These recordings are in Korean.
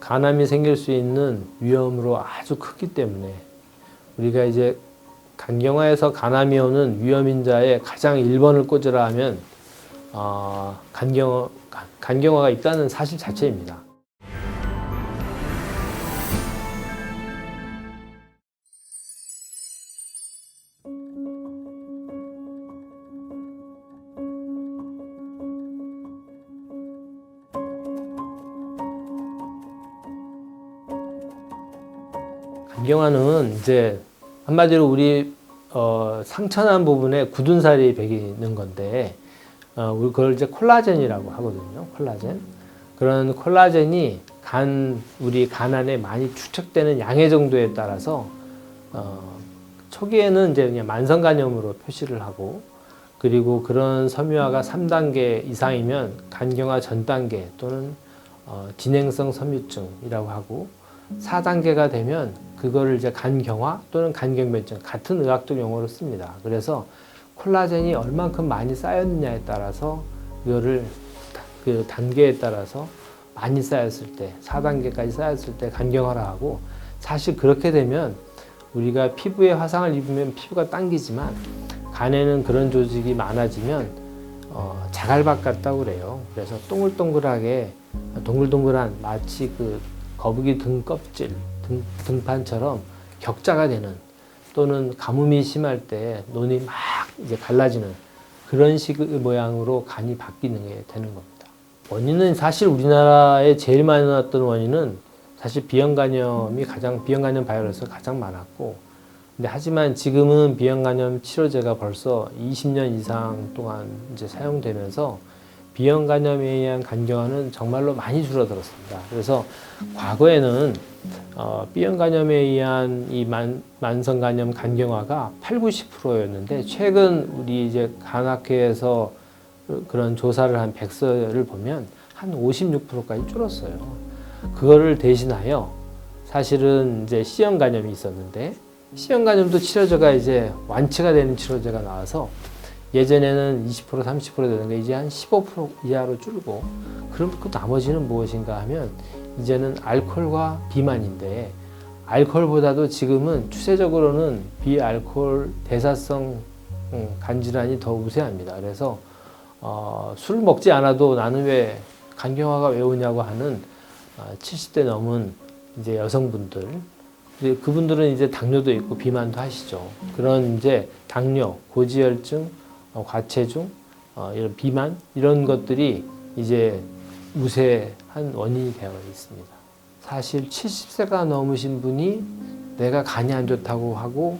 간암이 생길 수 있는 위험으로 아주 크기 때문에 우리가 이제 간경화에서 간암이 오는 위험인자의 가장 1번을 꽂으라 하면 어, 간경, 간- 간경화가 있다는 사실 자체입니다. 간경화는 이제 한마디로 우리 어, 상처난 부분에 굳은 살이 배기는 건데 어, 우리 그걸 이제 콜라겐이라고 하거든요. 콜라겐. 그런 콜라겐이 간 우리 간 안에 많이 축적되는 양의 정도에 따라서 어, 초기에는 이제 그냥 만성간염으로 표시를 하고 그리고 그런 섬유화가 3단계 이상이면 간경화 전 단계 또는 어, 진행성 섬유증이라고 하고 4단계가 되면 그거를 이제 간경화 또는 간경변증 같은 의학적 용어로 씁니다. 그래서 콜라겐이 얼만큼 많이 쌓였느냐에 따라서 이거를 다- 그 단계에 따라서 많이 쌓였을 때 4단계까지 쌓였을 때 간경화라 하고 사실 그렇게 되면 우리가 피부에 화상을 입으면 피부가 당기지만 간에는 그런 조직이 많아지면 어, 자갈박 같다고 그래요. 그래서 동글동글하게 동글동글한 마치 그 거북이 등 껍질 등, 등판처럼 격자가 되는 또는 가뭄이 심할 때 눈이 막 이제 갈라지는 그런 식의 모양으로 간이 바뀌는 게 되는 겁니다. 원인은 사실 우리나라에 제일 많이 나왔던 원인은 사실 비형 간염이 가장 비형 간염 바이러스가 가장 많았고 근데 하지만 지금은 비형 간염 치료제가 벌써 20년 이상 동안 이제 사용되면서 비형 간염에 의한 간경화는 정말로 많이 줄어들었습니다. 그래서 과거에는 어, B형 간염에 의한 이 만, 만성 간염 간경화가 8, 90%였는데 최근 우리 이제 간학회에서 그런 조사를 한 백서를 보면 한 56%까지 줄었어요. 그거를 대신하여 사실은 이제 C형 간염이 있었는데 C형 간염도 치료제가 이제 완치가 되는 치료제가 나와서 예전에는 20% 30% 되는 게 이제 한 15% 이하로 줄고 그럼 그 나머지는 무엇인가 하면 이제는 알코올과 비만인데 알코올보다도 지금은 추세적으로는 비알코올 대사성 음, 간질환이 더 우세합니다. 그래서 어, 술 먹지 않아도 나는 왜 간경화가 왜 오냐고 하는 어, 70대 넘은 이제 여성분들 그분들은 이제 당뇨도 있고 비만도 하시죠. 그런 이제 당뇨, 고지혈증, 어, 과체중, 어, 이런 비만 이런 것들이 이제 우세한 원인이 되어 있습니다. 사실 70세가 넘으신 분이 내가 간이 안 좋다고 하고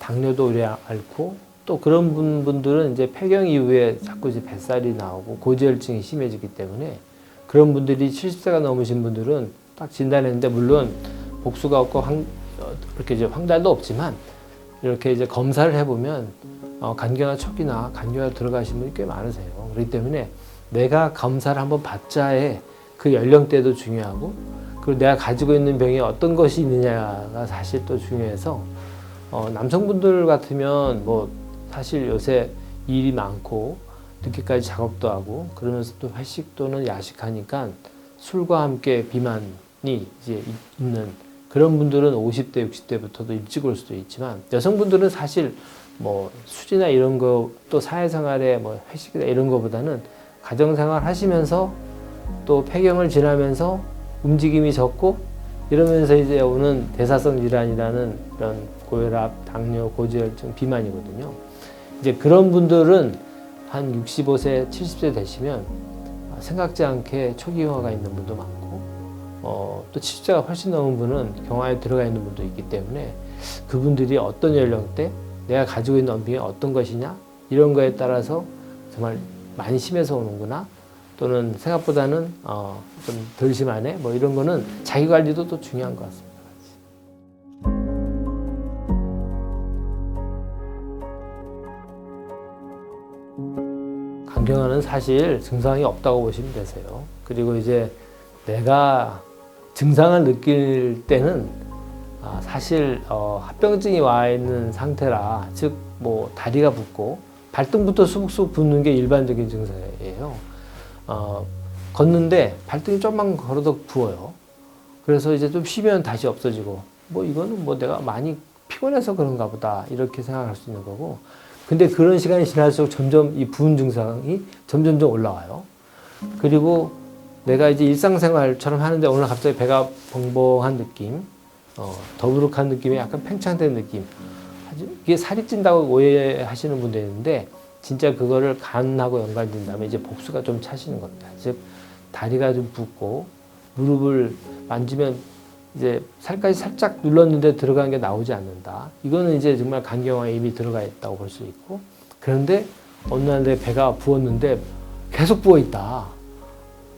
당뇨도 오래 앓고 또 그런 분- 분들은 이제 폐경 이후에 자꾸 이제 뱃살이 나오고 고지혈증이 심해지기 때문에 그런 분들이 70세가 넘으신 분들은 딱 진단했는데 물론 복수가 없고 황, 어, 이렇게 이제 황달도 없지만 이렇게 이제 검사를 해보면 어, 간경화 초기나 간경화 들어가신 분이 꽤 많으세요. 그렇기 때문에 내가 검사를 한번 받자에 그 연령대도 중요하고 그리고 내가 가지고 있는 병이 어떤 것이 있느냐가 사실 또 중요해서 어, 남성분들 같으면 뭐 사실 요새 일이 많고 늦게까지 작업도 하고 그러면서 또 회식 또는 야식하니까 술과 함께 비만이 이제 이- 있는 그런 분들은 50대, 60대부터도 일찍 올 수도 있지만 여성분들은 사실 뭐 술이나 이런 거 또 사회생활에 뭐 회식이나 이런 거보다는 가정생활 하시면서 또 폐경을 지나면서 움직임이 적고 이러면서 이제 오는 대사성 질환이라는 이런 고혈압, 당뇨, 고지혈증, 비만이거든요. 이제 그런 분들은 한 65세, 70세 되시면 생각지 않게 초기화가 있는 분도 많고 어, 또 70세가 훨씬 넘은 분은 경화에 들어가 있는 분도 있기 때문에 그분들이 어떤 연령대 내가 가지고 있는 병이 어떤 것이냐 이런 거에 따라서 정말 많이 심해서 오는구나 또는 생각보다는 어, 좀 덜 심하네 뭐 이런 거는 자기 관리도 또 중요한 것 같습니다. 간경화는 사실 증상이 없다고 보시면 되세요. 그리고 이제 내가 증상을 느낄 때는 아, 사실 어, 합병증이 와 있는 상태라 즉 뭐 다리가 붓고 발등부터 수북수북 붓는 게 일반적인 증상이에요. 어, 걷는데 발등이 좀만 걸어도 부어요. 그래서 이제 좀 쉬면 다시 없어지고 뭐 이거는 뭐 내가 많이 피곤해서 그런가 보다 이렇게 생각할 수 있는 거고 근데 그런 시간이 지날수록 점점 이 부은 증상이 점점점 올라와요. 그리고 내가 이제 일상생활처럼 하는데 오늘 갑자기 배가 벙벙한 느낌, 어, 더부룩한 느낌이 약간 팽창된 느낌. 이게 살이 찐다고 오해하시는 분도 있는데 진짜 그거를 간하고 연관된다면 이제 복수가 좀 차시는 겁니다. 즉 다리가 좀 붓고 무릎을 만지면 이제 살까지 살짝 눌렀는데 들어간 게 나오지 않는다. 이거는 이제 정말 간경화에 이미 들어가 있다고 볼 수 있고 그런데 어느 날 내 배가 부었는데 계속 부어 있다.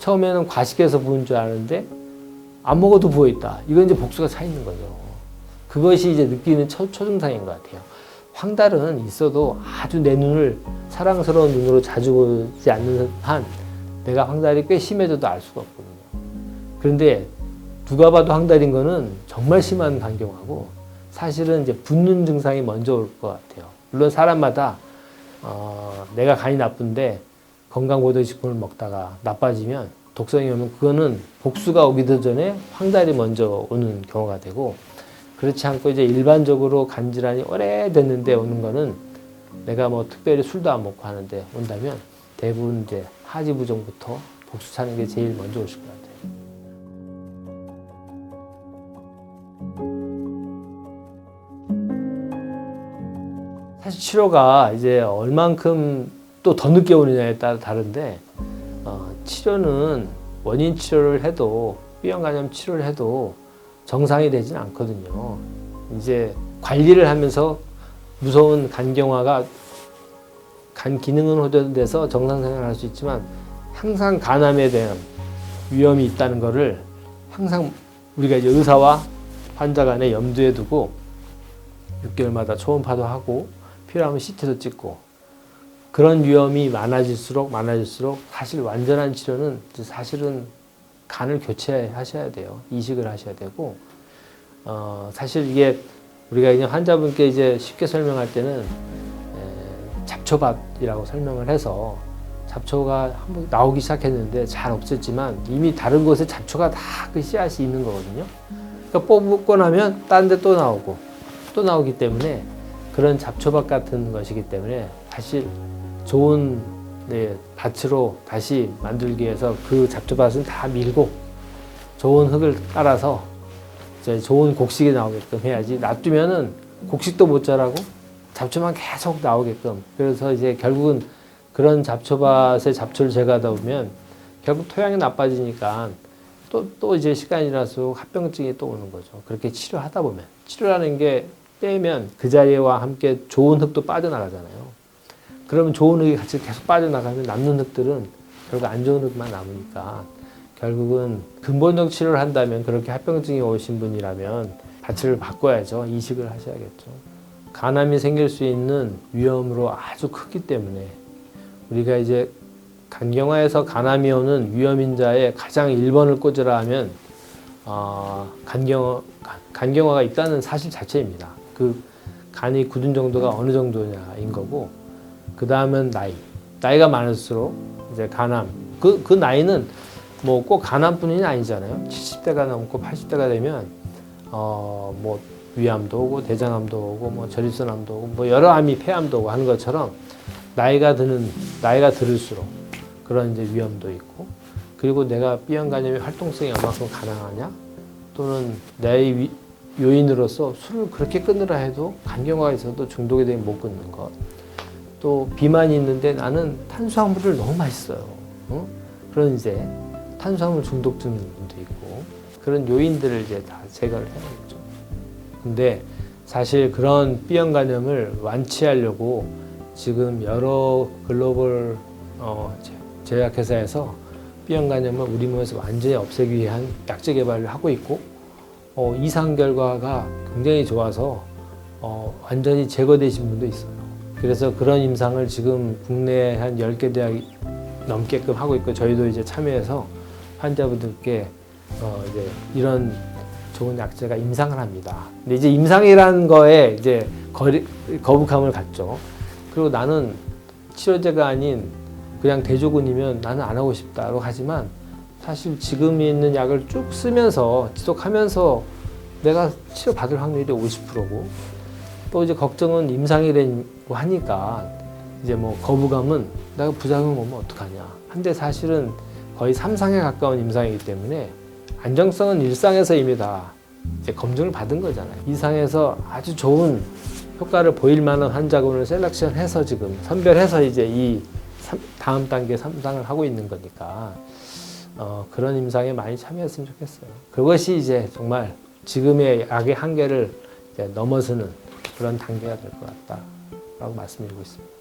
처음에는 과식해서 부은 줄 아는데 안 먹어도 부어 있다. 이건 이제 복수가 차 있는 거죠. 그것이 이제 느끼는 초, 초증상인 것 같아요. 황달은 있어도 아주 내 눈을 사랑스러운 눈으로 자주 보지 않는 한 내가 황달이 꽤 심해져도 알 수가 없거든요. 그런데 누가 봐도 황달인 거는 정말 심한 간경화고 사실은 이제 붓는 증상이 먼저 올 것 같아요. 물론 사람마다 어, 내가 간이 나쁜데 건강보조식품을 먹다가 나빠지면 독성이 오면 그거는 복수가 오기도 전에 황달이 먼저 오는 경우가 되고 그렇지 않고 이제 일반적으로 간 질환이 오래됐는데 오는 거는 내가 뭐 특별히 술도 안 먹고 하는데 온다면 대부분 이제 하지 부종부터 복수 차는 게 제일 먼저 오실 것 같아요. 사실 치료가 이제 얼만큼 또 더 늦게 오느냐에 따라 다른데 어, 치료는 원인 치료를 해도 B형 간염 치료를 해도 정상이 되지는 않거든요. 이제 관리를 하면서 무서운 간경화가 간 기능은 호전돼서 정상 생활할 수 있지만 항상 간암에 대한 위험이 있다는 것을 항상 우리가 이제 의사와 환자 간에 염두에 두고 6개월마다 초음파도 하고 필요하면 CT도 찍고 그런 위험이 많아질수록 많아질수록 사실 완전한 치료는 사실은 간을 교체하셔야 돼요. 이식을 하셔야 되고 어, 사실 이게 우리가 이제 환자분께 이제 쉽게 설명할 때는 에, 잡초밭이라고 설명을 해서 잡초가 한번 나오기 시작했는데 잘 없었지만 이미 다른 곳에 잡초가 다 그 씨앗이 있는 거거든요. 그러니까 뽑고 나면 딴 데 또 나오고 또 나오기 때문에 그런 잡초밭 같은 것이기 때문에 사실 좋은 네, 밭으로 다시 만들기 위해서 그 잡초밭은 다 밀고 좋은 흙을 깔아서 이제 좋은 곡식이 나오게끔 해야지 놔두면은 곡식도 못 자라고 잡초만 계속 나오게끔 그래서 이제 결국은 그런 잡초밭에 잡초를 제거하다 보면 결국 토양이 나빠지니까 또, 또 이제 시간이 지날수록 합병증이 또 오는 거죠. 그렇게 치료하다 보면 치료라는 게 빼면 그 자리와 함께 좋은 흙도 빠져나가잖아요. 그러면 좋은 흙이 같이 계속 빠져나가면 남는 흙들은 결국 안 좋은 흙만 남으니까 결국은 근본적 치료를 한다면 그렇게 합병증이 오신 분이라면 밭을 바꿔야죠. 이식을 하셔야겠죠. 간암이 생길 수 있는 위험으로 아주 크기 때문에 우리가 이제 간경화에서 간암이 오는 위험인자의 가장 1번을 꽂으라 하면 어, 간경, 간경화가 있다는 사실 자체입니다. 그 간이 굳은 정도가 어느 정도냐인 거고 그 다음은 나이. 나이가 많을수록 이제 간암. 그, 그 나이는 뭐 꼭 간암뿐이 아니잖아요. 70대가 넘고 80대가 되면 어, 뭐 위암도 오고 대장암도 오고 뭐 저립선암도 오고 뭐 여러 암이 폐암도 오고 하는 것처럼 나이가 드는 나이가 들을수록 그런 이제 위험도 있고 그리고 내가 B형 간염의 활동성이 얼마큼 가능하냐 또는 내 위- 요인으로서 술을 그렇게 끊으라 해도 간경화가 있어도 중독이 되면 못 끊는 것. 또 비만이 있는데 나는 탄수화물을 너무 맛있어요. 어? 그런 이제 탄수화물 중독증 분도 있고 그런 요인들을 이제 다 제거를 해야겠죠. 근데 사실 그런 B형 간염을 완치하려고 지금 여러 글로벌 어, 제- 제약회사에서 B형 간염을 우리 몸에서 완전히 없애기 위한 약제 개발을 하고 있고 어, 이상 결과가 굉장히 좋아서 어, 완전히 제거되신 분도 있어요. 그래서 그런 임상을 지금 국내 한 10개 대학이 넘게끔 하고 있고 저희도 이제 참여해서 환자분들께 어, 이제 이런 좋은 약제가 임상을 합니다. 근데 이제 임상이라는 거에 이제 거리, 거북함을 갖죠. 그리고 나는 치료제가 아닌 그냥 대조군이면 나는 안 하고 싶다고 하지만 사실 지금 있는 약을 쭉 쓰면서 지속하면서 내가 치료 받을 확률이 50%고 또 이제 걱정은 임상이라고 하니까 이제 뭐 거부감은 내가 부작용 오면 어떡하냐. 한데 사실은 거의 3상에 가까운 임상이기 때문에 안정성은 일상에서 이미 다 이제 검증을 받은 거잖아요. 이상에서 아주 좋은 효과를 보일 만한 환자군을 셀렉션해서 지금 선별해서 이제 이 삼- 다음 단계 3상을 하고 있는 거니까 어, 그런 임상에 많이 참여했으면 좋겠어요. 그것이 이제 정말 지금의 약의 한계를 넘어서는 그런 단계가 될 것 같다라고 말씀드리고 있습니다.